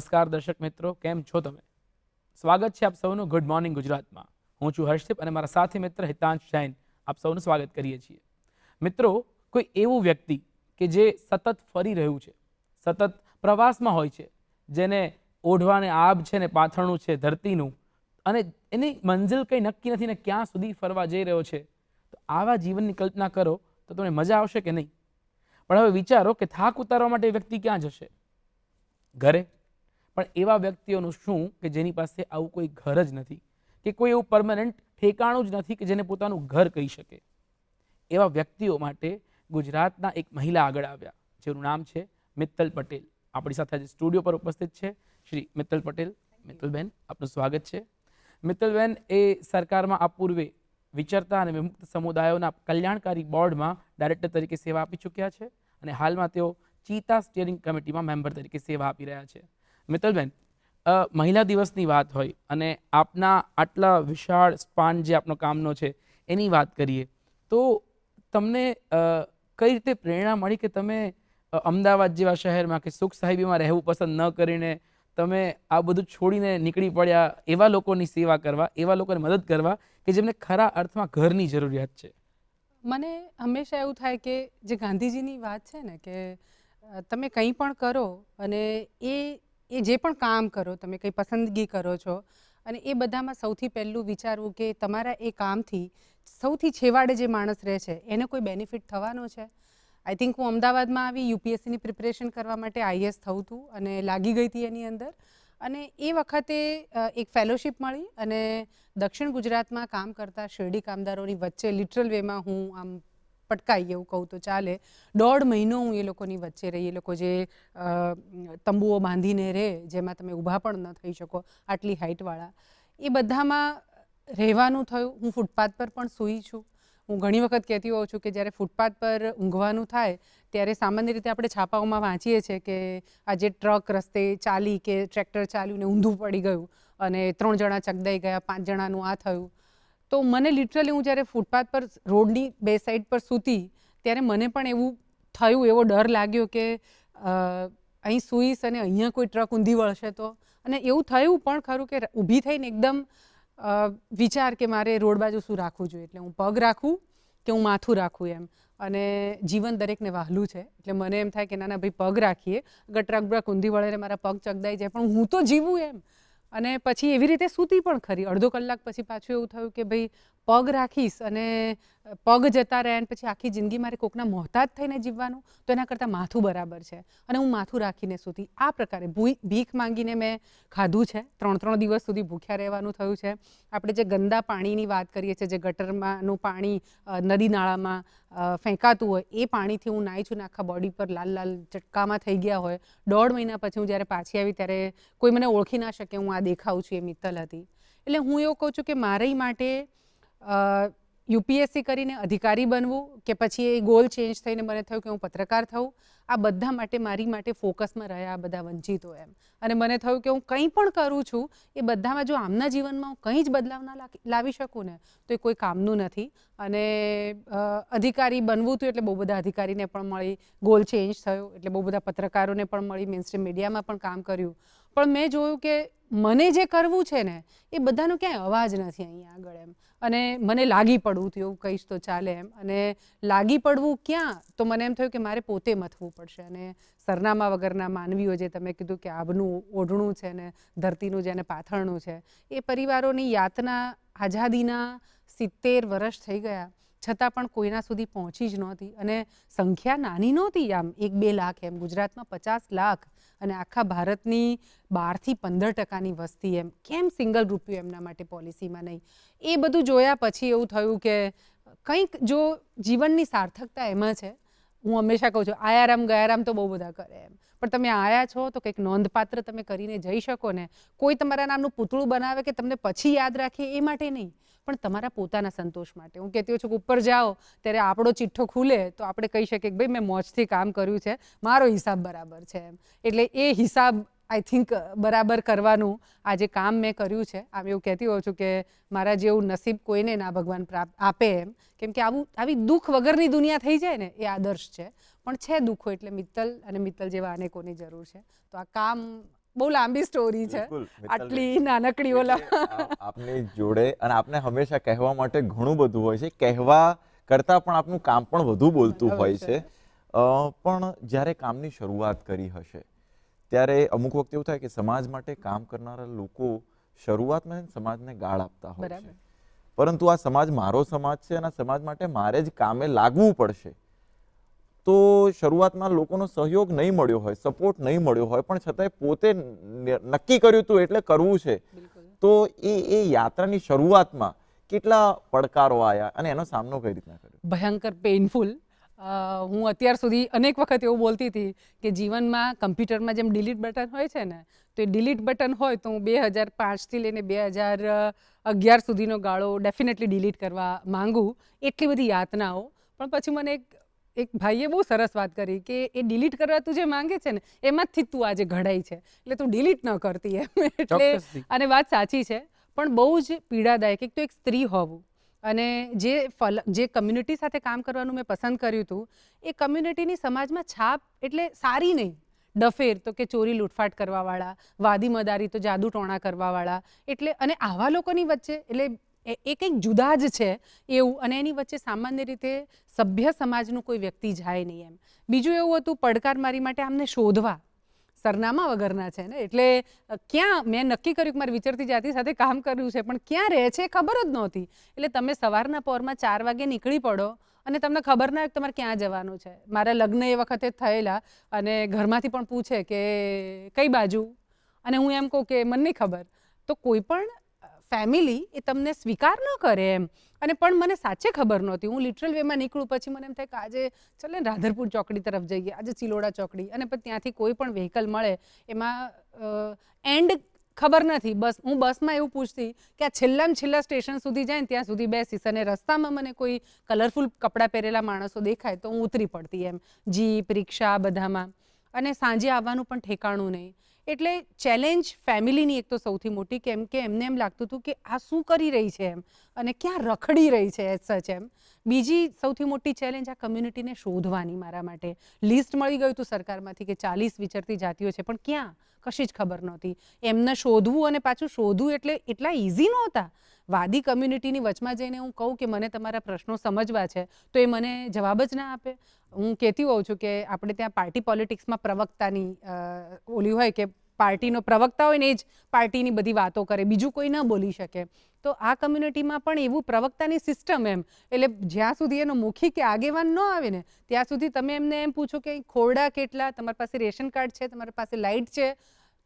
નમસ્કાર દર્શક મિત્રો, કેમ છો તમે? સ્વાગત છે આપ સૌનું ગુડ મોર્નિંગ ગુજરાતમાં. હું છું હર્ષદીપ અને મારા સાથી મિત્ર હિતાંશ જૈન આપ સૌનું સ્વાગત કરીએ છીએ. મિત્રો, કોઈ એવું વ્યક્તિ કે જે સતત ફરી રહ્યું છે, સતત પ્રવાસમાં હોય છે, જેને ઓઢવાને આબ છે ને પાથરણું છે, ધરતીનું, અને એની મંજિલ કંઈ નક્કી નથી ને ક્યાં સુધી ફરવા જઈ રહ્યો છે, તો આવા જીવનની કલ્પના કરો તો તમને મજા આવશે કે નહીં? પણ હવે વિચારો કે થાક ઉતારવા માટે વ્યક્તિ ક્યાં જશે? ઘરે પણ એવા વ્યક્તિઓનું શું કે જેની પાસે આવું કોઈ ઘર જ નથી? કે કોઈ એવું પરમનન્ટ ઠેકાણું જ નથી કે જેને પોતાનું ઘર કહી શકે? એવા વ્યક્તિઓ માટે ગુજરાતના એક મહિલા આગળ આવ્યા, જેનું નામ છે મિત્તલ પટેલ. આપણી સાથે આજે સ્ટુડિયો પર ઉપસ્થિત છે શ્રી મિત્તલ પટેલ. મિત્તલબેન, આપનું સ્વાગત છે. મિત્તલબેન, એ સરકારમાં આ પૂર્વે વિચરતા અને વિમુક્ત સમુદાયોના કલ્યાણકારી બોર્ડમાં ડાયરેક્ટર તરીકે સેવા આપી ચૂક્યા છે અને હાલમાં તેઓ ચીતા સ્ટિયરિંગ કમિટીમાં મેમ્બર તરીકે સેવા આપી રહ્યા છે. મિત્તલબેન મહિલા દિવસની વાત હોય અને આપના આટલા વિશાળ સ્પાન જે આપનો કામનો છે એની વાત કરીએ, તો તમને કઈ રીતે પ્રેરણા મળી કે તમે અમદાવાદ જેવા શહેરમાં કે સુખ સાહેબીમાં રહેવું પસંદ ન કરીને તમે આ બધું છોડીને નીકળી પડ્યા એવા લોકોની સેવા કરવા, એવા લોકોને મદદ કરવા કે જેમને ખરા અર્થમાં ઘરની જરૂરિયાત છે? મને હંમેશા એવું થાય કે જે ગાંધીજીની વાત છે ને કે તમે કંઈ પણ કરો અને એ એ જે પણ કામ કરો, તમે કંઈ પસંદગી કરો છો, અને એ બધામાં સૌથી પહેલું વિચારવું કે તમારા એ કામથી સૌથી છેવાડે જે માણસ રહે છે, એને કોઈ બેનિફિટ થવાનો છે? આઈ થિંક હું અમદાવાદમાં આવી યુપીએસસીની પ્રિપરેશન કરવા માટે આઈએસ થવું હતું અને લાગી ગઈ હતી એની અંદર. અને એ વખતે એક ફેલોશિપ મળી અને દક્ષિણ ગુજરાતમાં કામ કરતા શેરડી કામદારોની વચ્ચે લિટરલ વેમાં હું આમ પટકાઈ એવું કહું તો ચાલે. દોઢ મહિનો હું એ લોકોની વચ્ચે રહી, એ લોકો જે તંબુઓ બાંધીને રહે, જેમાં તમે ઊભા પણ ન થઈ શકો, આટલી હાઇટવાળા, એ બધામાં રહેવાનું થયું. હું ફૂટપાથ પર પણ સૂઈ છું. હું ઘણી વખત કહેતી હોઉં છું કે જ્યારે ફૂટપાથ પર ઊંઘવાનું થાય, ત્યારે સામાન્ય રીતે આપણે છાપાઓમાં વાંચીએ છીએ કે આજે ટ્રક રસ્તે ચાલી કે ટ્રેક્ટર ચાલ્યું ને ઊંધું પડી ગયું અને ત્રણ જણા ચગદાઈ ગયા, પાંચ જણાનું આ થયું. તો મને લિટરલી હું જ્યારે ફૂટપાથ પર, રોડની બે સાઈડ પર સૂતી, ત્યારે મને પણ એવું થયું, એવો ડર લાગ્યો કે અહીં સૂઈશ અને અહીંયા કોઈ ટ્રક ઊંધી વળશે તો. અને એવું થયું પણ ખરું કે ઊભી થઈને એકદમ વિચાર કે મારે રોડ બાજુ શું રાખવું જોઈએ? એટલે હું પગ રાખું કે હું માથું રાખું એમ. અને જીવન દરેકને વહાલું છે. એટલે મને એમ થાય કે ના ના, ભાઈ, પગ રાખીએ. અગર ટ્રક બ્રક ઊંધી વળે મારા પગ ચગદાઈ જાય, પણ હું તો જીવું એમ. અને પછી એવી રીતે સૂતી પણ ખરી. અડધો કલાક પછી પાછું એવું થયું કે ભાઈ પગ રાખીશ અને પગ જતા રહ્યા અને પછી આખી જિંદગી મારે કોકના મોહતાજ થઈને જીવવાનું, તો એના કરતાં માથું બરાબર છે. અને હું માથું રાખીને સુધી આ પ્રકારે ભીખ માંગીને મેં ખાધું છે. ત્રણ ત્રણ દિવસ સુધી ભૂખ્યા રહેવાનું થયું છે. આપણે જે ગંદા પાણીની વાત કરીએ છીએ, જે ગટરમાંનું પાણી નદી નાળામાં ફેંકાતું હોય, એ પાણીથી હું નાહી છું ને આખા બોડી પર લાલ લાલ ચટકામાં થઈ ગયા હોય. દોઢ મહિના પછી હું જ્યારે પાછી આવી ત્યારે કોઈ મને ઓળખી ના શકે, હું આ દેખાઉં છું એ મિત્તલ હતી. એટલે હું એવું કહું છું કે મારી માટે યુપીએસસી કરીને અધિકારી બનવું કે પછી એ ગોલ ચેન્જ થઈને મને થયું કે હું પત્રકાર થઉં, આ બધા માટે, મારી માટે ફોકસમાં રહ્યા આ બધા વંચિતો એમ. અને મને થયું કે હું કંઈ પણ કરું છું, એ બધામાં જો આમના જીવનમાં હું કંઈ જ બદલાવ ના લાવી શકું ને, તો એ કોઈ કામનું નથી. અને અધિકારી બનવું હતું એટલે બહુ બધા અધિકારીને પણ મળી ગોલ ચેન્જ થયો, એટલે બહુ બધા પત્રકારોને પણ મળી મેઇન સ્ટ્રીમ મીડિયામાં પણ કામ કર્યું. પણ મેં જોયું કે મને જે કરવું છે ને, એ બધાનો ક્યાંય અવાજ નથી અહીંયા આગળ એમ. અને મને લાગી પડવું થયું કહીશ તો ચાલે એમ. અને લાગી પડવું ક્યાં? તો મને એમ થયું કે મારે પોતે મથવું પડશે. અને સરનામા વગરના માનવીઓ જે તમે કીધું કે આબનું ઓઢણું છે ને, ધરતીનું જેને પાથરણું છે, એ પરિવારોની યાતના આઝાદીના સિત્તેર વર્ષ થઈ ગયા. છતાં પણ કોઈના સુધી પહોંચી જ નહોતી. અને સંખ્યા નાની નહોતી આમ, એક બે લાખ એમ. ગુજરાતમાં પચાસ લાખ અને આખા ભારતની બારથી પંદર ટકાની વસ્તી એમ. કેમ સિંગલ રૂપિયો એમના માટે પોલિસીમાં નહીં? એ બધું જોયા પછી એવું થયું કે કંઈક જો જીવનની સાર્થકતા એમાં છે, હું હંમેશા કહું છું, આયારામ ગયારામ તો બહુ બધા કરે એમ. પણ તમે આયા છો તો કંઈક નોંધપાત્ર તમે કરીને જઈ શકો ને. કોઈ તમારા નામનું પૂતળું બનાવે કે તમને પછી યાદ રાખે એ માટે નહીં. પણ તમારા પોતાના સંતોષ માટે. હું કહેતી છું કે ઉપર જાઓ, ત્યારે આપણો ચિઠ્ઠો ખુલે તો આપણે કહી શકીએ કે ભાઈ, મેં મોજથી કામ કર્યું છે, મારો હિસાબ બરાબર છે એમ. એટલે એ હિસાબ આઈ થિંક બરાબર કરવાનું આ જે કામ મેં કર્યું છે. આમ એવું કહેતી હોઉં છું કે મારા જેવું નસીબ કોઈને ના ભગવાન પ્રાપ્ત આપે એમ. કેમ કે આવું, આવી દુઃખ વગરની દુનિયા થઈ જાય ને, એ આદર્શ છે. પણ છે દુઃખો એટલે મિત્તલ અને મિત્તલ જેવા અનેકોની જરૂર છે. તો આ કામ બહુ લાંબી સ્ટોરી છે. આટલી નાનકડી ઓલા. આપની જોડે અને આપને હંમેશા કહેવા માટે ઘણું બધું હોય છે. કહેવા કરતાં પણ આપનું કામ પણ વધુ બોલતું હોય છે. પણ જ્યારે કામની શરૂઆત કરી હશે ત્યારે અમુક વખત એવું થાય કે સમાજ માટે કામ કરનારા લોકો શરૂઆતમાં સમાજને ગાળ આપતા હોય છે. પરંતુ આ સમાજ મારો સમાજ છે અને સમાજ માટે મારે જ કામે લાગવું પડશે. તો શરૂઆતમાં લોકોનો સહયોગ નહીં મળ્યો હોય સપોર્ટ નહીં મળ્યો હોય પણ છતાંય પોતે નક્કી કર્યું હતું એટલે કરવું છે. તો એ એ યાત્રાની શરૂઆતમાં કેટલા પડકારો આવ્યા અને એનો સામનો કઈ રીતના કર્યો? ભયંકર પેઇનફુલ હું અત્યાર સુધી અનેક વખત એવું બોલતી હતી કે જીવનમાં કમ્પ્યુટરમાં જેમ ડિલીટ બટન હોય છે ને તો એ ડિલીટ બટન હોય તો હું બે હજાર પાંચથી લઈને બે હજાર અગિયાર સુધીનો ગાળો ડેફિનેટલી ડિલીટ કરવા માંગુ. એટલી બધી યાતનાઓ. પણ પછી મને એક એક ભાઈએ બહુ સરસ વાત કરી કે એ ડિલીટ કરવા તું જે માંગે છે ને એમાંથી તું આજે ઘડાઈ છે. એટલે તું ડિલીટ ન કરતી એમ. એટલે અને વાત સાચી છે પણ બહુ જ પીડાદાયક એક તો એક સ્ત્રી હોવું અને જે ફલ જે કમ્યુનિટી સાથે કામ કરવાનું મેં પસંદ કર્યું હતું એ કમ્યુનિટીની સમાજમાં છાપ એટલે સારી નહીં. ડફેર તો કે ચોરી લૂંટફાટ કરવાવાળા વાદી મદારી તો જાદુ ટોણા કરવાવાળા એટલે અને આવા લોકોની વચ્ચે એટલે એ કંઈક જુદા જ છે એવું અને એની વચ્ચે સામાન્ય રીતે સભ્ય સમાજનું કોઈ વ્યક્તિ જાય નહીં એમ. બીજું એવું હતું, પડકાર મારી માટે આમને શોધવા. સરનામા વગરના છે ને, એટલે ક્યાં, મેં નક્કી કર્યું કે મારી વિચરતી જાતિ સાથે કામ કર્યું છે, પણ ક્યાં રહે છે ખબર જ નહોતી. એટલે તમે સવારના પોરમાં ચાર વાગે નીકળી પડો અને તમને ખબર ના હોય તમારે ક્યાં જવાનું છે. મારા લગ્ન એ વખતે થયેલા અને ઘરમાંથી પણ પૂછે કે, કઈ બાજુ? અને હું એમ કહું કે, મને નહીં ખબર. તો કોઈ પણ ફેમિલી એ તમને સ્વીકાર ન કરે એમ. અને પણ મને સાચે ખબર નહોતી. હું લિટરલ વેમાં નીકળું પછી મને એમ થાય કે આજે ચાલ ને રાધરપુર ચોકડી તરફ જઈએ, આજે ચિલોડા ચોકડી. અને પછી ત્યાંથી કોઈ પણ વ્હીકલ મળે, એમાં એન્ડ ખબર નથી. બસ, હું બસમાં એવું પૂછતી કે આ છેલ્લામાં છેલ્લા સ્ટેશન સુધી જાય ને ત્યાં સુધી બેસીશ. અને રસ્તામાં મને કોઈ કલરફુલ કપડાં પહેરેલા માણસો દેખાય તો હું ઉતરી પડતી એમ. જીપ રિક્ષા બધામાં. અને સાંજે આવવાનું પણ ઠેકાણું નહીં. એટલે ચેલેન્જ ફેમિલીની એક તો સૌથી મોટી કેમ કે એમને એમ લાગતું હતું કે આ શું કરી રહી છે એમ અને ક્યાં રખડી રહી છે એઝ સચ એમ. બીજી સૌથી મોટી ચેલેન્જ આ કમ્યુનિટીને શોધવાની મારા માટે. લિસ્ટ મળી ગયું હતું સરકારમાંથી કે ચાલીસ વિચરતી જાતિઓ છે, પણ ક્યાં? કશી જ ખબર નહોતી. એમને શોધવું અને પાછું શોધવું એટલે એટલા ઇઝી નહોતા. વાદી કમ્યુનિટીની વચમાં જઈને હું કહું કે મને તમારા પ્રશ્નો સમજવા છે, તો એ મને જવાબ જ ના આપે. હું કહેતી હોઉં છું કે આપણે ત્યાં પાર્ટી પોલિટિક્સમાં પ્રવક્તાની ઓલી હોય કે પાર્ટીનો પ્રવક્તા હોય ને એ જ પાર્ટીની બધી વાતો કરે, બીજું કોઈ ન બોલી શકે. તો આ કમ્યુનિટીમાં પણ એવું પ્રવક્તાની સિસ્ટમ એમ, એટલે જ્યાં સુધી એનો મુખી કે આગેવાન ન આવે ને, ત્યાં સુધી તમે એમને એમ પૂછો કે ખોરડા કેટલા, તમારી પાસે રેશન કાર્ડ છે, તમારી પાસે લાઇટ છે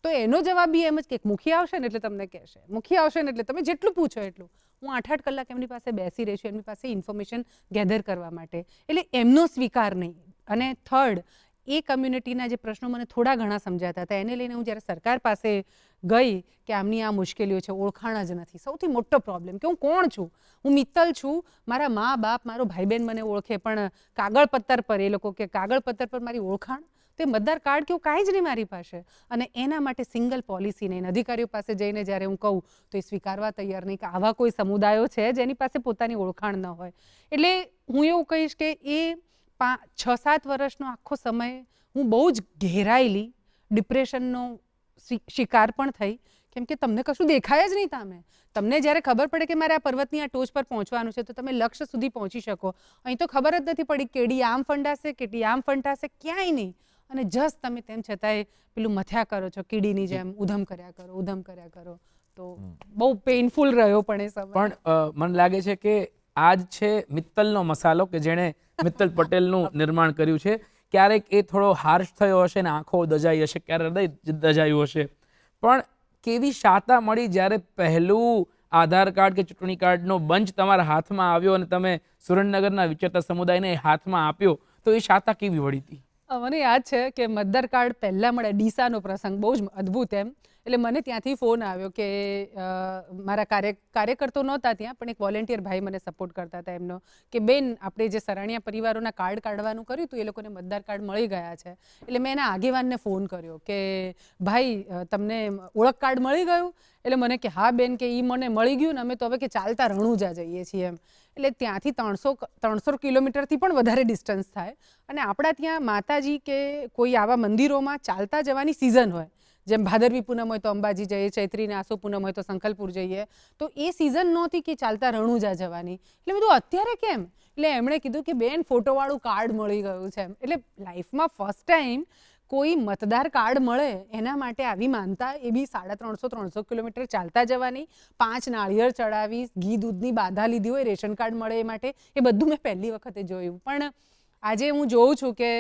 તો એનો જવાબ બી એમ જ કે મુખી આવશે ને એટલે તમને કહેશે. મુખી આવશે ને એટલે તમે જેટલું પૂછો એટલું. હું આઠ આઠ કલાક એમની પાસે બેસી રહી એમની પાસે ઇન્ફોર્મેશન ગેધર કરવા માટે. એટલે એમનો સ્વીકાર નહીં. અને થર્ડ એ કમ્યુનિટીના જે પ્રશ્નો મને થોડા ઘણા સમજાતા હતા. એને લઈને હું જ્યારે સરકાર પાસે ગઈ કે આમની આ મુશ્કેલીઓ છે, ઓળખાણ જ નથી. સૌથી મોટો પ્રોબ્લેમ કે હું કોણ છું? હું મિત્તલ છું. મારા મા બાપ મારો ભાઈ બહેન મને ઓળખે, પણ કાગળ પત્તર પર એ લોકો કે કાગળ પત્તર પર મારી ઓળખાણ તે મતદાર કાર્ડ કે કાંઈ જ નહીં મારી પાસે. અને એના માટે સિંગલ પોલિસી નહીં અધિકારીઓ પાસે જઈને જ્યારે હું કહું, તો એ સ્વીકારવા તૈયાર નહીં કે આવા કોઈ સમુદાયો છે જેની પાસે પોતાની ઓળખાણ ન હોય. એટલે હું એવું કહીશ કે એ પા છ સાત વર્ષનો આખો સમય હું બહુ જ ઘેરાયેલી ડિપ્રેશનનો શિકાર પણ થઈ. કેમ કે તમને કશું દેખાય જ નહીં તમે તમને જ્યારે ખબર પડે કે મારે આ પર્વતની આ ટોચ પર પહોંચવાનું છે, તો તમે લક્ષ્ય સુધી પહોંચી શકો. અહીં તો ખબર જ નથી પડી કેડી આમ ફંડાશે કેટલી આમ ફંટાશે, ક્યાંય નહીં. અને જસ્ટ તમે તેમ છતાંય પેલું મથ્યા કરો છો કીડીની જેમ ઉધમ કર્યા કરો ઉધમ કર્યા કરો તો બહુ પેઇનફુલ રહ્યો પણ એ સમય. પણ મને લાગે છે કે આ જ છે મિત્તલનો મસાલો કે જેણે મિત્તલ પટેલનું નિર્માણ કર્યું છે ક્યારેક એ થોડો હાર્શ થયો હશે ને આંખો દજાઈ હશે ક્યારે હૃદય દજાયું હશે. પણ કેવી શાતા મળી જ્યારે પહેલું આધાર કાર્ડ કે ચૂંટણી કાર્ડનો બંચ તમારા હાથમાં આવ્યો અને તમે સુરેન્દ્રનગરના વિચરતા સમુદાયને હાથમાં આપ્યો તો એ શાતા કેવી વળી હતી? મને યાદ છે કે મતદાર કાર્ડ પહેલાં મળે, ડીસાનો પ્રસંગ, બહુ જ અદ્ભુત એમ. એટલે મને ત્યાંથી ફોન આવ્યો કે મારા કાર્ય, કાર્યકર્તો નહોતા ત્યાં, પણ એક વોલેન્ટિયર ભાઈ મને સપોર્ટ કરતા હતા એમનો, કે બેન, આપણે જે સરાણિયા પરિવારોના કાર્ડ કાઢવાનું કર્યું હતું, એ લોકોને મતદાર કાર્ડ મળી ગયા છે. એટલે મેં એના આગેવાનને ફોન કર્યો કે, ભાઈ તમને ઓળખ કાર્ડ મળી ગયું? એટલે મને કે, હા બેન, કે એ મને મળી ગયું ને અમે તો હવે કે ચાલતા રણુજા જઈએ છીએ એમ. એટલે ત્યાંથી ત્રણસો ત્રણસો કિલોમીટરથી પણ વધારે ડિસ્ટન્સ થાય. અને આપણા ત્યાં માતાજી કે કોઈ આવા મંદિરોમાં ચાલતા જવાની સિઝન હોય. જેમ ભાદરવી પૂનમ હોય તો અંબાજી જઈએ ચૈત્રીને આસો પૂનમ હોય તો સંકલપુર જઈએ. તો એ સિઝન નહોતી કે ચાલતા રણુજા જવાની. એટલે બધું અત્યારે કેમ? એટલે એમણે કીધું કે બેન ફોટોવાળું કાર્ડ મળી ગયું છે એમ. એટલે લાઈફમાં ફર્સ્ટ ટાઈમ કોઈ મતદાર કાર્ડ મળે એના માટે આવી માનતા એ બી સાડા ત્રણસો ત્રણસો કિલોમીટર ચાલતા જવાની, પાંચ નાળિયેર ચડાવી, ઘી દૂધની બાધા લીધી હોય, રેશન કાર્ડ મળે એ માટે, એ બધું મેં પહેલી વખતે જોયું. પણ આજે હું જોઉં છું કે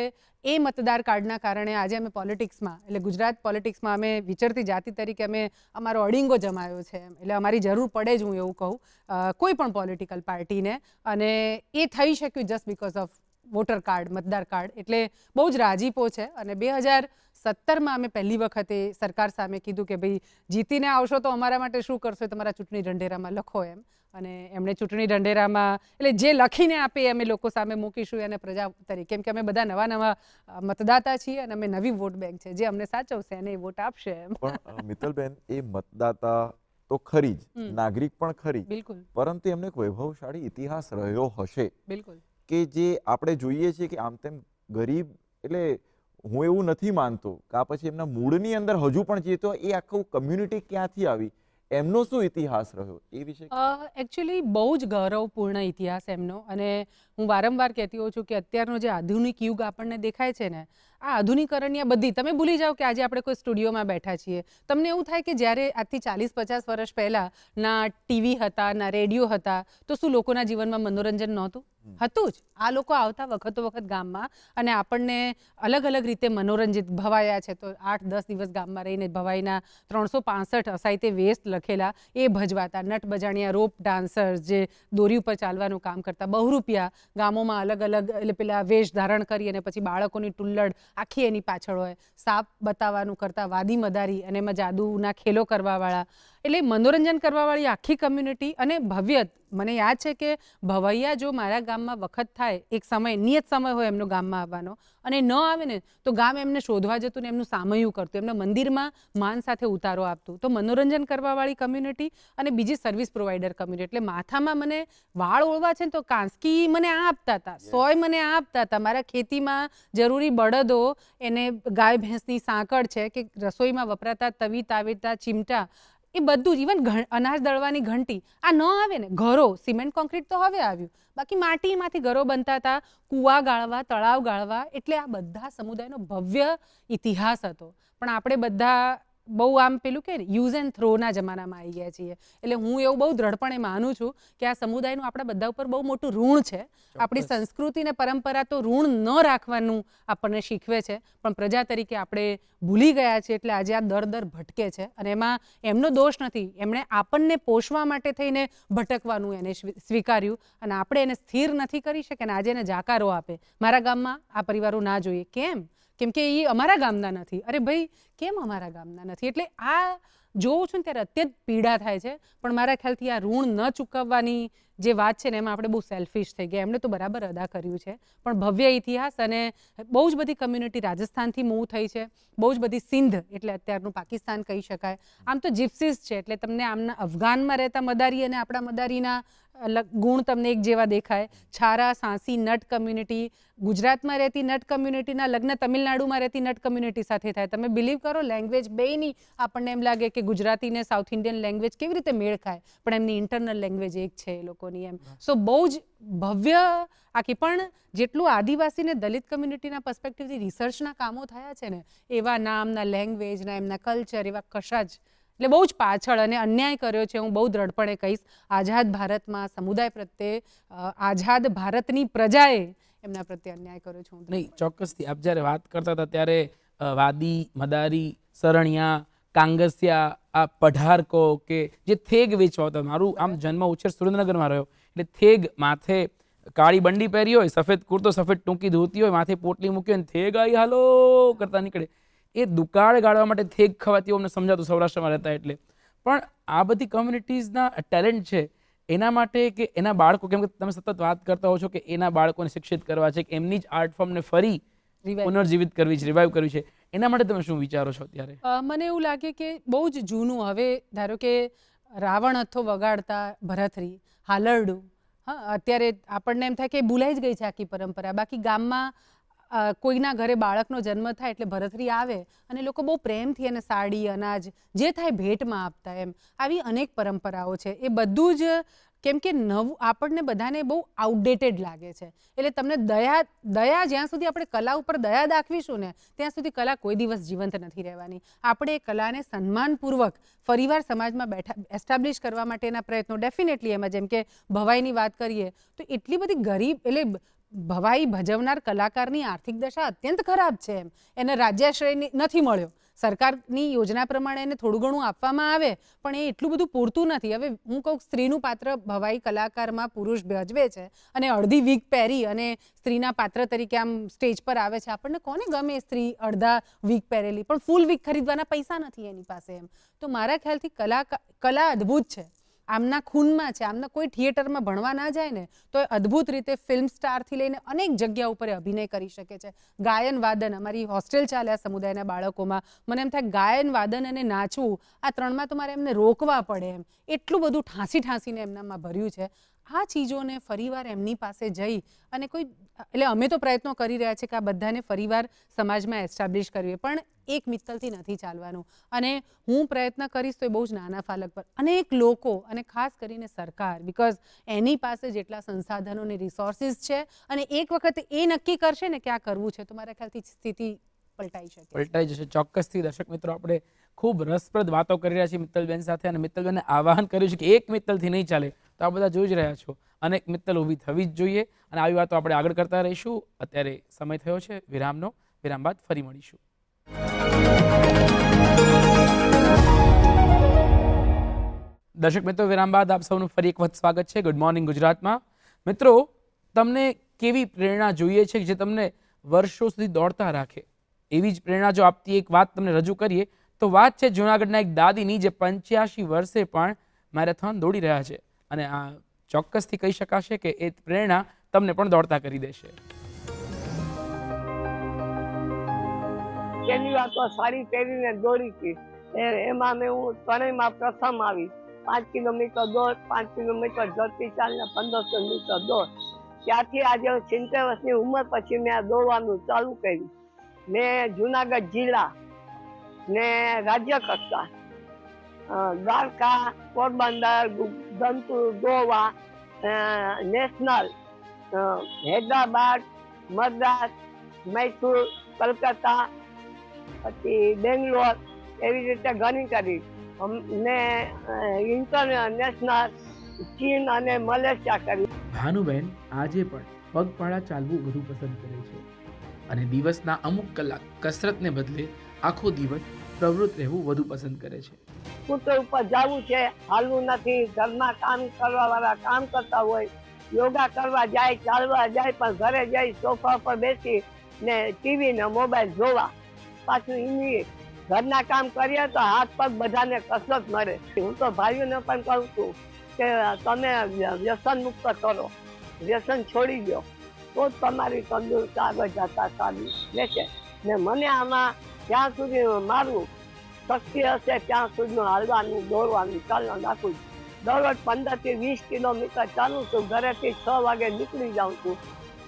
એ મતદાર કાર્ડના કારણે આજે અમે પોલિટિક્સમાં, એટલે ગુજરાત પોલિટિક્સમાં અમે વિચરતી જાતિ તરીકે અમે અમારો અડિંગો જમાયો છે એટલે અમારી જરૂર પડે જ હું એવું કહું કોઈ પણ પોલિટિકલ પાર્ટીને. અને એ થઈ શક્યું just because of voter card મતદાર કાર્ડ એટલે બહુ જ રાજીપો છે. અને બે હજાર સત્તરમાં અમે પહેલી વખતે સરકાર સામે કીધું કે ભાઈ જીતીને આવશો તો અમારા માટે શું કરશો તમારા ચૂંટણી ઢંઢેરામાં લખો એમ. અને એમણે ચૂંટણી ઢંઢેરામાં એટલે જે લખીને આપે અમે લોકો સામે મૂકીશું એને પ્રજા તરીકે. કેમ કે અમે બધા નવા નવા મતદાતા છીએ અને અમે નવી વોટ બેંક છે. જે અમને સાચવશે અને એ વોટ આપશે પણ મિત્તલબેન એ મતદાતા તો ખરી જ. નાગરિક પણ ખરી બિલકુલ. પરંતુ એમને એક વૈભવશાળી ઇતિહાસ રહ્યો હશે. બિલકુલ. કે જે આપણે જોઈએ છીએ કે આમ તેમ ગરીબ, એટલે હું એવું નથી માનતો કે પછી એમના મૂળની અંદર હજુ પણ જે તો એ આખું કમ્યુનિટી ક્યાંથી આવી? એમનો શું ઇતિહાસ રહ્યો એ વિશે? એકચ્યુઅલી બહુ જ ગૌરવપૂર્ણ ઇતિહાસ એમનો. અને હું વારંવાર કહેતી હોઉં છું કે અત્યારનો જે આધુનિક યુગ આપણને દેખાય છે ને આ આધુનિકરણની આ બધી તમે ભૂલી જાઓ કે આજે આપણે કોઈ સ્ટુડિયોમાં બેઠા છીએ. તમને એવું થાય કે જ્યારે આજથી ચાલીસ પચાસ વર્ષ પહેલાં ના ટીવી હતા ના રેડિયો હતા તો શું લોકોના જીવનમાં મનોરંજન નહોતું? હતું જ. આ લોકો આવતા વખતો વખત ગામમાં અને આપણને અલગ અલગ રીતે મનોરંજિત ભવાયા છે. તો આઠ દસ દિવસ ગામમાં રહીને ભવાઈના ત્રણસો પાસઠ અસાહિત્ય વેસ્ટ લખેલા એ ભજવાતા. નટ બજાણિયા રોપ ડાન્સર્સ જે દોરી ઉપર ચાલવાનું કામ કરતા. બહુરૂપિયા ગામોમાં અલગ અલગ એટલે પેલા વેશ ધારણ કરી અને પછી બાળકોની ટુલ્લડ આખી એની પાછળ હોય. સાપ બતાવવાનું કરતાં વાદી મદારી અને એમાં જાદુના ખેલો કરવાવાળા. એટલે મનોરંજન કરવાવાળી આખી કમ્યુનિટી અને ભવ્યત. મને યાદ છે કે ભવૈયા જો મારા ગામમાં વખત થાય એક સમય નિયત સમય હોય એમનો ગામમાં આવવાનો અને ન આવે ને તો ગામ એમને શોધવા જતું ને એમનું સામયું કરતું એમને મંદિરમાં માન સાથે ઉતારો આપતું. તો મનોરંજન કરવાવાળી કમ્યુનિટી અને બીજી સર્વિસ પ્રોવાઈડર કમ્યુનિટી એટલે માથામાં મને વાળ ઓળવા છે ને તો કાંસકી મને આ આપતા હતા સોય મને આ આપતા હતા. મારા ખેતીમાં જરૂરી બળદો એને ગાય ભેંસની સાંકળ છે કે રસોઈમાં વપરાતા તવી તાવેતા ચીમટા એ બધું ઇવન અનાજ દળવાની ઘંટી. આ ન આવે ને. ઘરો, સિમેન્ટ, કોન્ક્રીટ તો હવે આવ્યું. બાકી માટીમાંથી ઘરો બનતા હતા, કૂવા ગાળવા, તળાવ ગાળવા, એટલે આ બધા સમુદાયનો ભવ્ય ઇતિહાસ હતો. પણ આપણે બધા બહુ આમ પેલું કે યુઝ એન્ડ થ્રોના જમાનામાં આવી ગયા છીએ. એટલે હું એવું બહુ દ્રઢપણે માનું છું કે આ સમુદાયનું આપણા બધા ઉપર બહુ મોટું ઋણ છે. આપણી સંસ્કૃતિ ને પરંપરા તો ઋણ ન રાખવાનું આપણને શીખવે છે. પણ પ્રજા તરીકે આપણે ભૂલી ગયા છીએ એટલે આજે આ દર દર ભટકે છે. અને એમાં એમનો દોષ નથી. એમણે આપણને પોષવા માટે થઈને ભટકવાનું એને સ્વીકાર્યું. અને આપણે એને સ્થિર નથી કરી શકે અને આજે એને જાકારો આપે. મારા ગામમાં આ પરિવારો ના જોઈએ. કેમ? કેમ કે એ અમારા ગામના નથી. અરે ભાઈ, કેમ અમારા ગામના નથી? એટલે આ જોઉં છું ને ત્યારે અત્યંત પીડા થાય છે. પણ મારા ખ્યાલથી આ ઋણ ન ચૂકવવાની જે વાત છે ને એમાં આપણે બહુ સેલ્ફિશ થઈ ગયા. એમણે તો બરાબર અદા કર્યું છે. પણ ભવ્ય ઇતિહાસ અને બહુ જ બધી કમ્યુનિટી રાજસ્થાનથી મૂવ થઈ છે. બહુ જ બધી સિંધ એટલે અત્યારનું પાકિસ્તાન કહી શકાય. આમ તો જીપ્સીસ છે એટલે તમને આમના અફઘાનમાં રહેતા મદારી અને આપણા મદારીના ગુણ તમને એક જેવા દેખાય. છારા, સાંસી, નટ કમ્યુનિટી ગુજરાતમાં રહેતી નટ કમ્યુનિટીના લગ્ન તમિલનાડુમાં રહેતી નટ કમ્યુનિટી સાથે થાય. તમે બિલીવ કરો લેંગ્વેજ બેયની આપણને એમ લાગે કે ગુજરાતી ને સાઉથ ઇન્ડિયન લેંગ્વેજ કેવી રીતે મેળ ખાય. પણ એમની ઇન્ટરનલ લેંગ્વેજ એક છે એ લોકોની એમ. સો બહુ જ ભવ્ય આખી, પણ જેટલું આદિવાસી ને દલિત કમ્યુનિટીના પર્સપેક્ટિવથી રિસર્ચના કામો થયા છે ને, એવા નામના લેંગ્વેજના એમના કલ્ચર એવા કશા જ એટલે બહુ જ પાછળ અને અન્યાય કર્યો છે, હું બહુ દ્રઢપણે કહીશ. આઝાદ ભારતમાં સમુદાય પ્રત્યે આઝાદ ભારતની પ્રજાએ એમના પ્રત્યે અન્યાય કર્યો છે, હું નહીં, ચોક્કસથી. આપ જ્યારે વાત કરતા હતા ત્યારે વાદી, મદારી સરણિયા કાંગસિયા આ પઢારકો કે જે થેગ વેચવા આવતા મારું આમ જન્મ ઉછેર સુરેન્દ્રનગરમાં રહ્યો. એટલે થેગ માથે કાળી બંડી પહેરી હોય સફેદ કુર્તો સફેદ ટૂંકી ધોતી હોય માથે પોટલી મૂકી હોય થેગ આવી હાલો કરતા નીકળે. એ દુકાળ ગાળવા માટે થેગ ખવાતી અમને સમજાતું સૌરાષ્ટ્રમાં રહેતા એટલે. પણ આ બધી કમ્યુનિટીઝના ટેલેન્ટ છે એના માટે કે એના બાળકો કેમ કે તમે સતત વાત કરતા હો છો કે એના બાળકોને શિક્ષિત કરવા છે કે એમની જ આર્ટ ફોર્મને ફરી પુનર્જીવિત કરવી છે રિવાઇવ કરવી છે. એના માટે તમે શું વિચારો છો અત્યારે? મને એવું લાગે કે બહુ જ જૂનું. હવે ધારો કે રાવણ હથો વગાડતા ભરથરી હાલરડું, હા, અત્યારે આપણને એમ થાય કે ભૂલાઈ જ ગઈ છે આખી પરંપરા. બાકી ગામમાં કોઈના ઘરે બાળકનો જન્મ થાય એટલે ભરથરી આવે અને લોકો બહુ પ્રેમથી એને સાડી, અનાજ, જે થાય ભેટમાં આપતા એમ. આવી અનેક પરંપરાઓ છે. એ બધું જ કેમ કે નવું આપણને બધાને બહુ આઉટડેટેડ લાગે છે. એટલે તમને દયા દયા જ્યાં સુધી આપણે કલા ઉપર દયા દાખવીશું ને, ત્યાં સુધી કલા કોઈ દિવસ જીવંત નથી રહેવાની. આપણે એ કલાને સન્માનપૂર્વક ફરીવાર સમાજમાં બેઠા એસ્ટાબ્લિશ કરવા માટેના પ્રયત્નો ડેફિનેટલી એમાં જેમ કે ભવાઈની વાત કરીએ, તો એટલી બધી ગરીબ, એટલે ભવાઈ ભજવનાર કલાકારની આર્થિક દશા અત્યંત ખરાબ છે એમ. એને રાજ્યાશ્રય નથી મળ્યો. સરકારની યોજના પ્રમાણે એને થોડું ઘણું આપવામાં આવે, પણ એ એટલું બધું પૂરતું નથી. હવે હું કહું સ્ત્રીનું પાત્ર ભવાઈ કલાકારમાં પુરુષ ભજવે છે અને અડધી વીક પહેરી અને સ્ત્રીના પાત્ર તરીકે આમ સ્ટેજ પર આવે છે, આપણને કોને ગમે સ્ત્રી અડધા વીક પહેરેલી? પણ ફૂલ વીક ખરીદવાના પૈસા નથી એની પાસે એમ. તો મારા ખ્યાલથી કલા કલા અદ્ભુત છે. આમના ખૂનમાં છે, આમના કોઈ થિયેટરમાં ભણવા ના જાય ને, તો એ અદ્ભુત રીતે ફિલ્મ સ્ટારથી લઈને અનેક જગ્યા ઉપર અભિનય કરી શકે છે. ગાયન વાદન, અમારી હોસ્ટેલ ચાલે આ સમુદાયના બાળકોમાં. મને એમ થાય ગાયન, વાદન અને નાચવું, આ ત્રણમાં તો મારે એમને રોકવા પડે એમ. એટલું બધું ઠાંસી ઠાંસીને એમનામાં ભર્યું છે. આ ચીજોને ફરીવાર એમની પાસે જઈ અને કોઈ, એટલે અમે તો પ્રયત્નો કરી રહ્યા છીએ કે આ બધાને ફરીવાર સમાજમાં એસ્ટાબ્લિશ કરવી પણ એક મિત્તલથી નથી ચાલવાનું. અને હું પ્રયત્ન કરીશ તો એ બહુ જ નાના ફાલક પર. અનેક લોકો, અને ખાસ કરીને સરકાર બિકોઝ એની પાસે જેટલા સંસાધનો અને રિસોર્સિસ છે અને એક વખત એ નક્કી કરશે ને કે આ કરવું છે, તો મારા ખ્યાલથી સ્થિતિ પલટાઈ શકે. પલટાઈ જશે. ચોક્કસથી દર્શક મિત્રો, આપણે ખૂબ રસપ્રદ વાતો કરી રહ્યા છીએ મિત્તલબેન સાથે અને મિત્તલબેનને આવાહન કર્યું છે કે એક મિત્તલથી નહીં ચાલે તો આ બધા જોઈ જ રહ્યા છો. અનેક મિત્તલ ઊભી થવી જ જોઈએ અને આવી વાતો આપણે આગળ કરતા રહીશું. અત્યારે સમય થયો છે વિરામનો. વિરામ બાદ ફરી મળીશું. દર્શક મિત્રો, વિરામ બાદ આપ સૌનું ફરી એક વખત સ્વાગત છે ગુડ મોર્નિંગ ગુજરાતમાં. મિત્રો, તમને કેવી પ્રેરણા જોઈએ છે જે તમને વર્ષો સુધી દોડતા રાખે? એવી જ પ્રેરણા જો આપતી એક વાત તમને રજૂ કરીએ તો વાત છે જૂનાગઢના એક દાદીની જે પંચ્યાસી વર્ષે પણ મેરેથોન દોડી રહ્યા છે. અને આ ચોક્કસથી કહી શકાશે કે એ પ્રેરણા તમને પણ દોડતા કરી દેશે. પહેલી વાર તો સાડી પહેરીને દોડી એમાં મેં હું ત્રણેયમાં પ્રથમ આવી. પાંચ કિલોમીટર દોડ, પાંચ કિલોમીટર ઝડપી ચાલ ને કિલોમીટર મીટર દોડ. ત્યાંથી આજે સિત્તેર વર્ષની ઉંમર પછી મેં દોડવાનું ચાલુ કર્યું. મેં જુનાગઢ જિલ્લા ને રાજ્ય કક્ષા દ્વારકા, પોરબંદર ગુ- ગોવા નેશનલ હૈદરાબાદ, મદ્રાસ, મૈસૂર, કલકત્તા, પછી બેંગ્લોર એવી રીતે ઘણી કરી. ને ઇન્ટરનેશનલ ચીન અને મલેશિયા કરી. ભાનુબેન આજે પણ પગપાળા ચાલવું વધુ પસંદ કરે છે. અને દિવસના અમુક કલાક કસરતને બદલે આખો દિવસ પ્રવૃત્ત રહેવું વધુ પસંદ કરે છે. સ્કૂટર ઉપર જવું છે, હાલવું નથી, ઘરમાં કામ કરવા વાળા કામ કરતા હોય, યોગા કરવા જાય, ચાલવા જાય, પણ ઘરે જઈ સોફા પર બેસી ને ટીવી ને મોબાઈલ જોવા. પાછું ઇંગ્લિશ ઘરના કામ કરીએ તો હાથ પગ બધાને કસરત મળે. હું તો ભાઈઓને પણ કહું છું કે તમે વ્યસન મુક્ત કરો. વ્યસન છોડી દો. તો જ તમારી તંદુરસ્ત આગળ જતા સારી રહેશે. ને મને આમાં જ્યાં સુધી મારું શક્તિ હશે ત્યાં સુધીનું હાલવાનું દોડવાનું ચાલવાનું રાખું છું દરરોજ પંદરથી વીસ કિલોમીટર ચાલું છું ઘરેથી છ વાગે નીકળી જાઉં છું.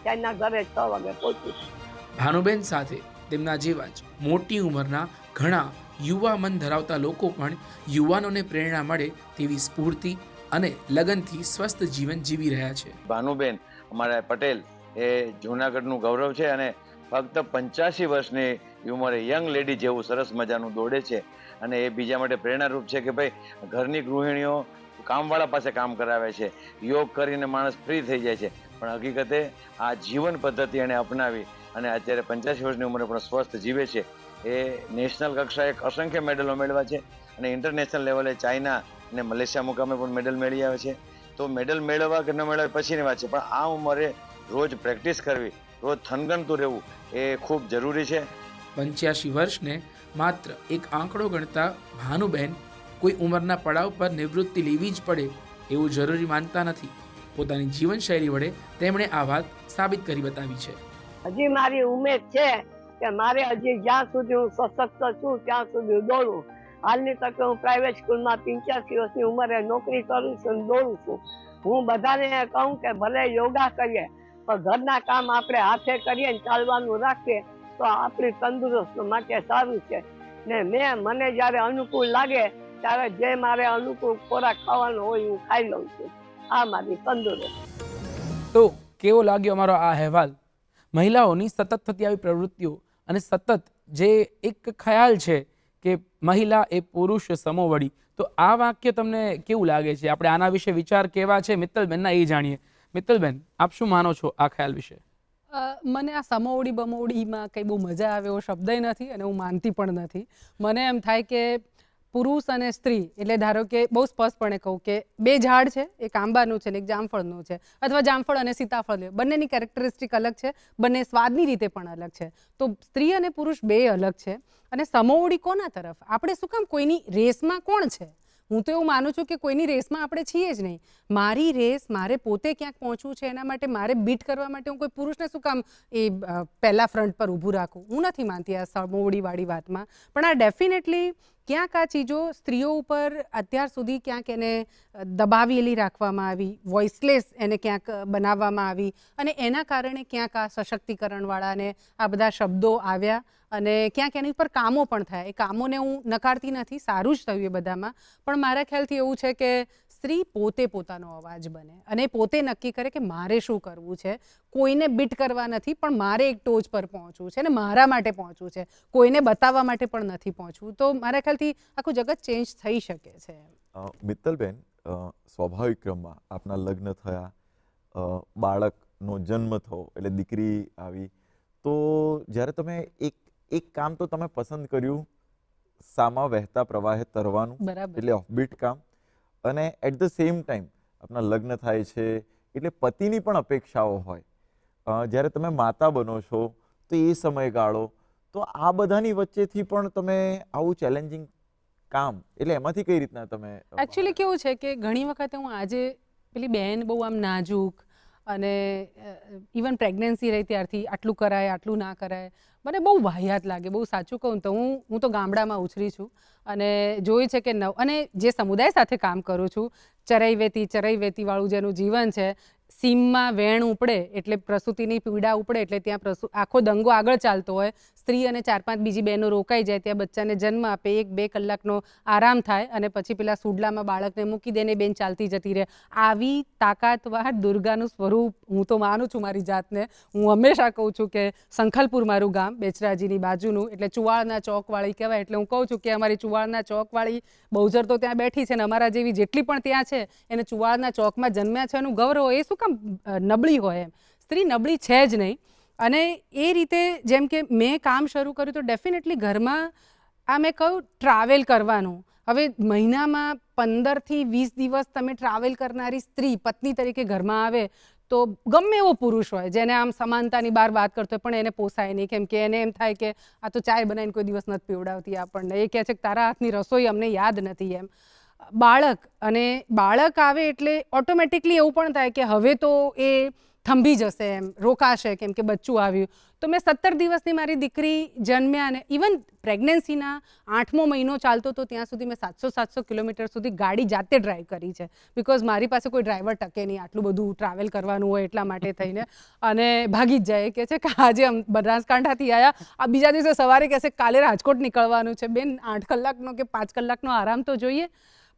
ત્યાંના ઘરે છ વાગે પહોંચું છું. ભાનુબેન સાથે તેમના જેવા જ મોટી ઉંમરના ઘણા યુવા મન ધરાવતા લોકો પણ યુવાનોને પ્રેરણા મળે તેવી સ્ફૂર્તિ અને લગનથી સ્વસ્થ જીવન જીવી રહ્યા છે. ભાનુબેન અમારા પટેલ એ જૂનાગઢનું ગૌરવ છે અને ફક્ત પંચ્યાસી વર્ષની ઉંમરે યંગ લેડી જેવું સરસ મજાનું દોડે છે અને એ બીજા માટે પ્રેરણારૂપ છે કે ભાઈ, ઘરની ગૃહિણીઓ કામવાળા પાસે કામ કરાવે છે, યોગ કરીને માણસ ફ્રી થઈ જાય છે. પણ હકીકતે આ જીવન પદ્ધતિ એણે અપનાવી અને અત્યારે પંચ્યાસી વર્ષની ઉંમરે પણ સ્વસ્થ જીવે છે. એ નેશનલ કક્ષાએ અસંખ્ય મેડલો મેળવ્યા છે અને ઇન્ટરનેશનલ લેવલે ચાઇના અને મલેશિયા મુકામે પણ મેડલ મેળવી આવે છે. તો મેડલ મેળવવા કે ન મેળવવા પછીની વાત છે. પણ આ ઉંમરે રોજ પ્રેક્ટિસ કરવી, રોજ થનગનતું રહેવું એ ખૂબ જરૂરી છે. પંચ્યાસી વર્ષને માત્ર એક આંકડો ગણતા ભાનુબેન કોઈ ઉંમરના પડાવ પર નિવૃત્તિ લેવી જ પડે એવું જરૂરી માનતા નથી. પોતાની જીવનશૈલી વડે તેમણે આ વાત સાબિત કરી બતાવી છે. હજી મારી ઉમેદ છે કે મારે હજી જ્યાં સુધી હું સશક્ત છું, ત્યાં સુધી દોડું. હાલની તકે હું પ્રાઇવેટ સ્કૂલમાં પંચ્યાસી વર્ષની ઉંમરે નોકરી કરું છું દોડું છું. હું બધાને કહું કે ભલે યોગા કરીએ, પણ ઘરના કામ આપણે હાથે કરીએ ચાલવાનું રાખીએ તો આપણી તંદુરસ્ત માટે સારું છે. ને મેં, મને જ્યારે અનુકૂળ લાગે, ત્યારે જે મારે અનુકૂળ ખોરાક ખાવાનો હોય હું ખાઈ લઉં છું. આ મારી તંદુરસ્ત. તો કેવો લાગ્યો અમારો આ અહેવાલ? મહિલાઓની સતત થતી આવી પ્રવૃત્તિઓ અને સતત જે એક ખ્યાલ છે કે મહિલા એ પુરુષ સમોવડી તો આ વાક્ય તમને કેવું લાગે છે? આપણે આના વિશે વિચાર કેવા છે? મિત્તલબેનના એ જાણીએ. મિત્તલબેન, આપ શું માનો છો આ ખ્યાલ વિશે? મને આ સમોવડી બમોવડીમાં કંઈ બહુ મજા આવે એવો શબ્દ નથી અને હું માનતી પણ નથી. મને એમ થાય કે પુરુષ અને સ્ત્રી, એટલે ધારો કે બહુ સ્પષ્ટપણે કહું કે બે ઝાડ છે, એક આંબાનું છે ને એક જામફળનું છે, અથવા જામફળ અને સીતાફળ બંનેની કેરેક્ટરિસ્ટિક અલગ છે, બંને સ્વાદની રીતે પણ અલગ છે. તો સ્ત્રી અને પુરુષ બે અલગ છે. અને સમોવડી કોના તરફ? આપણે શું કામ? કોઈની રેસમાં કોણ છે? હું તો એવું માનું છું કે કોઈની રેસમાં આપણે છીએ જ નહીં. મારી રેસ મારે પોતે ક્યાંક પહોંચવું છે એના માટે મારે બીટ કરવા માટે હું કોઈ પુરુષને શું કામ એ પહેલાં ફ્રન્ટ પર ઊભું રાખું? હું નથી માનતી આ સમોવડીવાળી વાતમાં. પણ આ ડેફિનેટલી ક્યાંક આ ચીજો સ્ત્રીઓ ઉપર અત્યાર સુધી ક્યાંક એને દબાવેલી રાખવામાં આવી વોઇસલેસ એને ક્યાંક બનાવવામાં આવી અને એના કારણે ક્યાંક આ સશક્તિકરણવાળાને આ બધા શબ્દો આવ્યા અને ક્યાંક એની ઉપર કામો પણ થયા. એ કામોને હું નકારતી નથી, સારું જ થયું એ બધામાં. પણ મારા ખ્યાલથી એવું છે કે સ્ત્રી પોતે પોતાનો અવાજ બને અને પોતે નક્કી કરે કે મારે શું કરવું છે. કોઈને બીટ કરવા નથી પણ મારે એક ટોચ પર પહોંચવું છે અને મારા માટે પહોંચવું છે. કોઈને બતાવવા માટે પણ નથી પહોંચવું. તો મારા ખ્યાલથી આખું જગત ચેન્જ થઈ શકે છે. મિત્તલબેન સ્વાભાવિક ક્રમમાં આપના લગ્ન થયા બાળકનો જન્મ થયો એટલે દીકરી આવી. તો જ્યારે તમે એક એક કામ તો તમે પસંદ કર્યું સામા વહેતા પ્રવાહે તરવાનું બરાબર. એટલે ઓફબીટ કામ. અને એટ ધ સેમ ટાઈમ આપણા લગ્ન થાય છે એટલે પતિની પણ અપેક્ષાઓ હોય. જ્યારે તમે માતા બનો છો તો એ સમયગાળો તો આ બધાની વચ્ચેથી પણ તમે આવું ચેલેન્જિંગ કામ એટલે એમાંથી કઈ રીતના તમે એકચ્યુઅલી કેવું છે કે ઘણી વખત હું આજે પેલી બહેન બહુ આમ નાજુક અને ઇવન પ્રેગ્નન્સી રહી ત્યારથી, આટલું કરાય, આટલું ના કરાય. મને બહુ વાહિયાત લાગે, બહુ સાચું કહું તો હું હું તો ગામડામાં ઉછરી છું. અને જોઈ છે કે નવ, અને જે સમુદાય સાથે કામ કરું છું, ચરાઈ વેતી, ચરાઈ વેતીવાળું જેનું જીવન છે, સીમમાં વેણ ઉપડે, એટલે પ્રસૂતિની પીડા ઉપડે, એટલે ત્યાં પ્રસુ, આખો દંગો આગળ ચાલતો હોય સ્ત્રી અને ચાર પાંચ બીજી બહેનો રોકાઈ જાય ત્યાં બચ્ચાને જન્મ આપે, એક બે કલાકનો આરામ થાય અને પછી પેલા સુડલામાં બાળકને મૂકી દે બેન ચાલતી જતી રહે. આવી તાકાતવાર દુર્ગાનું સ્વરૂપ હું તો માનું છું મારી જાતને. હું હંમેશા કહું છું કે સંખલપુર મારું ગામ, બેચરાજીની બાજુનું, એટલે ચુવાળના ચોકવાળી કહેવાય, એટલે હું કહું છું કે અમારી ચુવાળના ચોકવાળી બહુજર તો ત્યાં બેઠી છે ને અમારા જેવી જેટલી પણ ત્યાં છે, એને ચુવાળના ચોકમાં જન્મ્યા છે એનું ગૌરવ એ શું કામ નબળી હોય એમ. સ્ત્રી નબળી છે જ નહીં. અને એ રીતે જેમ કે મેં કામ શરૂ કર્યું તો ડેફિનેટલી ઘરમાં, આ મેં કહ્યું ટ્રાવેલ કરવાનું. હવે મહિનામાં પંદરથી વીસ દિવસ તમે ટ્રાવેલ કરનારી સ્ત્રી પત્ની તરીકે ઘરમાં આવે તો ગમે એવો પુરુષ હોય, જેને આમ સમાનતાની બહાર વાત કરતો હોય, પણ એને પોસાય નહીં. કેમ કે એને એમ થાય કે આ તો ચાય બનાવીને કોઈ દિવસ નથી પીવડાવતી આપણને. એ કહે છે કે તારા હાથની રસોઈ અમને યાદ નથી એમ. બાળક, અને બાળક આવે એટલે ઓટોમેટિકલી એવું પણ થાય કે હવે તો એ થંભી જશે એમ, રોકાશે કેમ કે બચ્ચું આવ્યું. તો મેં સત્તર દિવસની મારી દીકરી જન્મ્યા અને ઇવન પ્રેગ્નન્સીના આઠમો મહિનો ચાલતો તો ત્યાં સુધી મેં સાતસો સાતસો કિલોમીટર સુધી ગાડી જાતે ડ્રાઈવ કરી છે. બિકોઝ મારી પાસે કોઈ ડ્રાઈવર ટકે નહીં, આટલું બધું ટ્રાવેલ કરવાનું હોય એટલા માટે થઈને. અને ભાગી જ જાય કે છે કે આજે બનાસકાંઠાથી આવ્યા આ બીજા દિવસે સવારે કહેશે, કાલે રાજકોટ નીકળવાનું છે. બેન, આઠ કલાકનો કે પાંચ કલાકનો આરામ તો જોઈએ.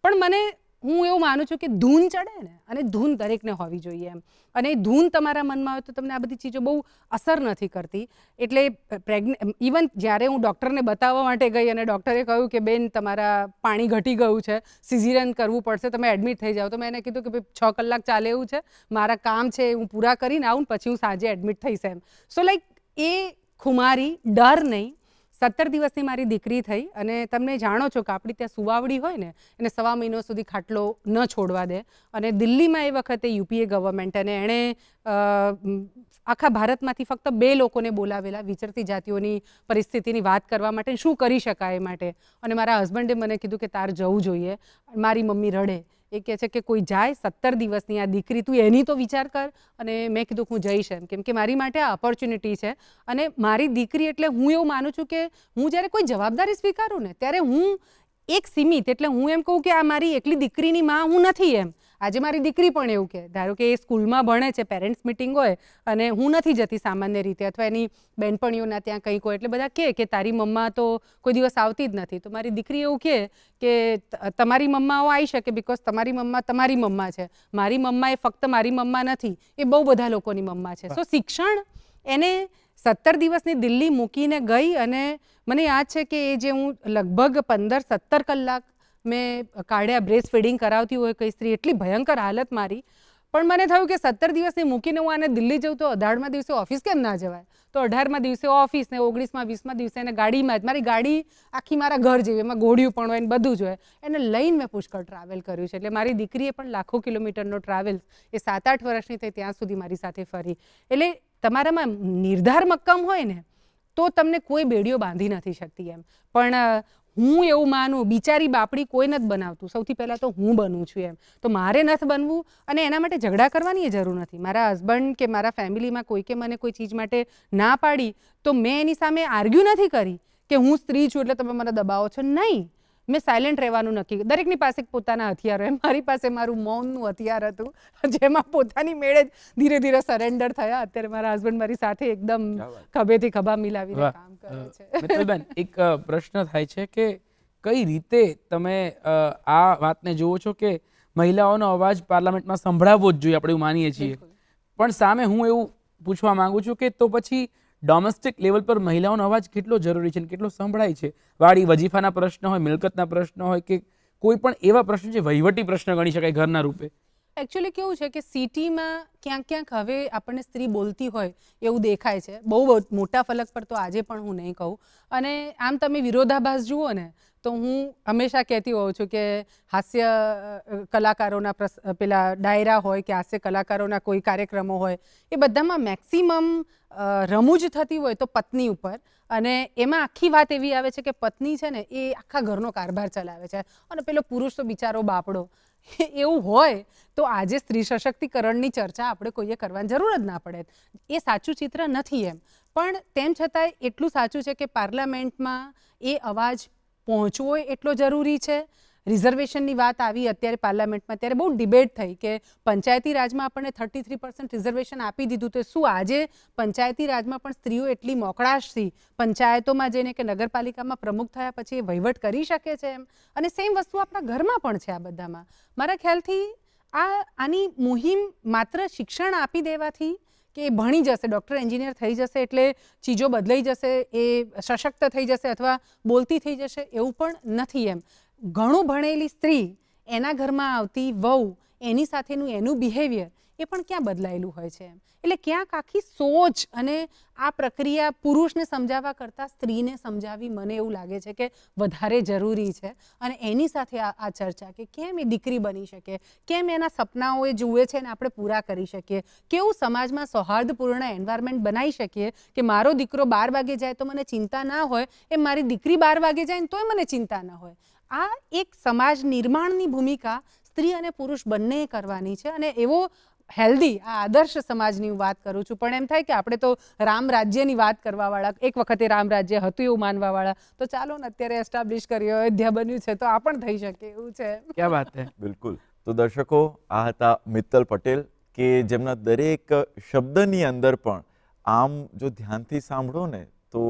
પણ મને હું એવું માનું છું કે ધૂન ચડે ને, અને ધૂન દરેકને હોવી જોઈએ એમ. અને એ ધૂન તમારા મનમાં હોય તો તમને આ બધી ચીજો બહુ અસર નથી કરતી. એટલે પ્રેગ્ન, ઇવન જ્યારે હું ડૉક્ટરને બતાવવા માટે ગઈ અને ડૉક્ટરે કહ્યું કે, બેન, તમારા પાણી ઘટી ગયું છે સિઝિરન કરવું પડશે, તમે એડમિટ થઈ જાઓ. તો મેં એને કીધું કે, ભાઈ, છ કલાક ચાલે એવું છે, મારા કામ છે, હું પૂરા કરીને આવું પછી હું સાંજે એડમિટ થઈશ એમ. સો લાઈક એ ખુમારી ડર નહીં સત્તર દિવસની મારી દીકરી થઈ અને તમને જાણો છો કે આપણી ત્યાં સુવાવડી હોય ને, એને સવા મહિનો સુધી ખાટલો ન છોડવા દે. અને દિલ્હીમાં એ વખતે યુપીએ ગવર્મેન્ટ અને એણે આખા ભારતમાંથી ફક્ત બે લોકોને બોલાવેલા વિચરતી જાતિઓની પરિસ્થિતિની વાત કરવા માટે શું કરી શકાય એ માટે. અને મારા હસબન્ડે મને કીધું કે તાર જવું જોઈએ, મારી મમ્મી રડે. એ કહે છે કે કોઈ જાય સત્તર દિવસની આ દીકરી, તું એની તો વિચાર કર. અને મેં કીધું હું જઈશ એમ, કેમ કે મારી માટે આ ઓપોર્ચ્યુનિટી છે. અને મારી દીકરી એટલે હું એવું માનું છું કે હું જ્યારે કોઈ જવાબદારી સ્વીકારું ને, ત્યારે હું એક સીમિત, એટલે હું એમ કહું કે આ મારી એકલી દીકરીની માં હું નથી એમ. આજે મારી દીકરી પણ એવું કહે, ધારો કે એ સ્કૂલમાં ભણે છે, પેરેન્ટ્સ મિટિંગ હોય અને હું નથી જતી સામાન્ય રીતે અથવા એની બહેનપણીઓના ત્યાં કંઈક હોય, એટલે બધા કહે કે તારી મમ્મા તો કોઈ દિવસ આવતી જ નથી. તો મારી દીકરી એવું કહે કે તમારી મમ્માઓ આવી શકે બિકોઝ તમારી મમ્મા તમારી મમ્મા છે. મારી મમ્મા એ ફક્ત મારી મમ્મા નથી, એ બહુ બધા લોકોની મમ્મા છે. સો શિક્ષણ એને સત્તર દિવસની દિલ્હી મૂકીને ગઈ અને મને યાદ છે કે એ જે હું લગભગ પંદર સત્તર કલાક મેં કાઢ્યા બ્રેસ્ટ ફીડિંગ કરાવતી હોય કઈ સ્ત્રી, એટલી ભયંકર હાલત મારી. પણ મને થયું કે સત્તર દિવસની મૂકીને હું આને દિલ્હી જઉં તો અઢારમાં દિવસે ઓફિસ કેમ ના જવાય? તો અઢારમાં દિવસે ઓફિસ ને ઓગણીસમાં, વીસમાં દિવસે એને ગાડીમાં જ, મારી ગાડી આખી મારા ઘર જેવી, એમાં ઘોડિયું પણ હોય ને બધું જ હોય. એને લઈને મેં પુષ્કળ ટ્રાવેલ કર્યું છે. એટલે મારી દીકરીએ પણ લાખો કિલોમીટરનો ટ્રાવેલ એ સાત આઠ વર્ષની થઈ ત્યાં સુધી મારી સાથે ફરી. એટલે તમારામાં નિર્ધાર મક્કમ હોય ને, તો તમને કોઈ બેડીઓ બાંધી નથી શકતી એમ. પણ હું એવું માનું, બિચારી બાપડી કોઈ નથી બનાવતું. સૌથી પહેલાં તો હું બનું છું એમ. તો મારે નથી બનવું અને એના માટે ઝઘડા કરવાની જરૂર નથી. મારા હસબન્ડ કે મારા ફેમિલીમાં કોઈકે મને કોઈ ચીજ માટે ના પાડી, તો મેં એની સામે આર્ગ્યુ નથી કરી કે હું સ્ત્રી છું એટલે તમે મને દબાવો છો. નહીં. મેં સાયલેન્ટ રહેવાનું નક્કી દરેકની પાસે પોતાના હથિયાર હોય મારી પાસે મારું મૌનનું હથિયાર હતું. જેમાં પોતાની મેળે જ ધીરે ધીરે સરેન્ડર થયા. અત્યારે મારા હસબન્ડ મારી સાથે એકદમ. ખભેથી ખભા મિલાવીને કામ કરે છે. બેન એક પ્રશ્ન થાય છે કે કઈ રીતે તમે આ વાતને જુઓ છો કે મહિલાઓનો અવાજ પાર્લામેન્ટમાં સંભળાવવો જ જોઈએ આપણે એવું માનીએ છીએ. પણ સામે હું એવું પૂછવા માંગુ છું કે તો પછી ડોમેસ્ટિક લેવલ પર મહિલાઓનો અવાજ કેટલો જરૂરી છે અને કેટલો સંભળાય છે? વાડી વજીફાના પ્રશ્ન હોય, મિલકતના પ્રશ્ન હોય કે કોઈ પણ એવા પ્રશ્ન છે, વહીવટી પ્રશ્ન ગણી શકાય ઘરના રૂપે. એકચ્યુઅલી કેવું છે કે સિટીમાં ક્યાંક ક્યાંક હવે આપણને સ્ત્રી બોલતી હોય એવું દેખાય છે. બહુ મોટા ફલક પર તો આજે પણ હું નહીં કહું. અને આમ તમે વિરોધાભાસ જુઓ ને, તો હું હંમેશા કહેતી હોઉં છું કે હાસ્ય કલાકારોના પ્રસ પેલા ડાયરા હોય કે હાસ્ય કલાકારોના કોઈ કાર્યક્રમો હોય, એ બધામાં મેક્સિમમ રમૂજ થતી હોય તો પત્ની ઉપર. અને એમાં આખી વાત એવી આવે છે કે પત્ની છે ને એ આખા ઘરનો કારભાર ચલાવે છે. અને પેલો પુરુષ તો બિચારો બાપડો. એવું હોય, તો આજે સ્ત્રી સશક્તિકરણની ચર્ચા આપણે કોઈએ કરવાની જરૂર જ ના પડે. એ સાચું ચિત્ર નથી એમ. પણ તેમ છતાંય એટલું સાચું છે કે પાર્લામેન્ટમાં એ અવાજ પહોંચવો એટલો જરૂરી છે. રિઝર્વેશનની વાત આવી અત્યારે પાર્લામેન્ટમાં, ત્યારે બહુ ડિબેટ થઈ કે પંચાયતી રાજમાં આપણને થર્ટી થ્રી પર્સન્ટ રિઝર્વેશન આપી દીધું. તો શું આજે પંચાયતી રાજમાં પણ સ્ત્રીઓ એટલી મોકળાશથી પંચાયતોમાં જઈને કે નગરપાલિકામાં પ્રમુખ થયા પછી એ વહીવટ કરી શકે છે એમ? અને સેમ વસ્તુ આપણા ઘરમાં પણ છે આ બધામાં. મારા ખ્યાલથી આ, આની મુહિમ માત્ર શિક્ષણ આપી દેવાથી કે એ ભણી જશે, ડૉક્ટર, એન્જિનિયર થઈ જશે એટલે ચીજો બદલાઈ જશે, એ સશક્ત થઈ જશે અથવા બોલતી થઈ જશે એવું પણ નથી એમ. ઘણું ભણેલી સ્ત્રી એના ઘરમાં આવતી વહુ એની સાથેનું એનું બિહેવિયર એ પણ ક્યાં બદલાયેલું હોય છે? એટલે ક્યાંક આખી સોચ અને આ પ્રક્રિયા પુરુષને સમજાવવા કરતાં સ્ત્રીને સમજાવવી મને એવું લાગે છે કે વધારે જરૂરી છે. અને એની સાથે આ આ ચર્ચા કે કેમ એ દીકરી બની શકે? કેમ એના સપનાઓ એ જુએ છે ને આપણે પૂરા કરી શકીએ? કેવું સમાજમાં સૌહાર્દપૂર્ણ એન્વાયરમેન્ટ બનાવી શકીએ કે મારો દીકરો બાર વાગે જાય તો મને ચિંતા ના હોય? એ મારી દીકરી બાર વાગે જાય ને તોય મને ચિંતા ના હોય. આ એક સમાજ નિર્માણની ભૂમિકા સ્ત્રી અને પુરુષ બંનેએ કરવાની છે અને એવો હેલ્ધી આ આદર્શ સમાજની હું વાત કરું છું. પણ એમ થાય કે આપણે તો રામ રાજ્યની વાત કરવાવાળા એક વખતે રામ રાજ્ય હતું એવું માનવાવાળા. તો ચાલો ને અત્યારે એસ્ટાબ્લિશ કર્યો અયોધ્યા બન્યું છે તો આ પણ થઈ શકે એવું છે. ક્યાં વાત છે બિલકુલ. તો દર્શકો આ હતા મિત્તલ પટેલ કે જેમના દરેક શબ્દની અંદર પણ આમ જો ધ્યાનથી સાંભળો ને તો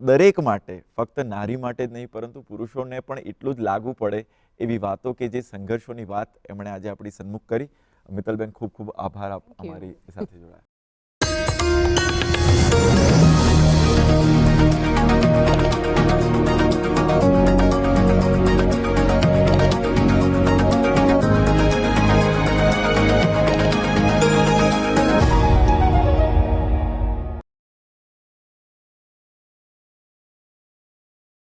દરેક માટે ફક્ત નારી માટે જ નહીં પરંતુ પુરુષોને પણ એટલું જ લાગુ પડે એવી વાતો કે જે સંઘર્ષોની વાત એમણે આજે આપણી સન્મુખ કરી. મિત્તલબેન ખૂબ ખૂબ આભાર આપ અમારી સાથે જોડાયા.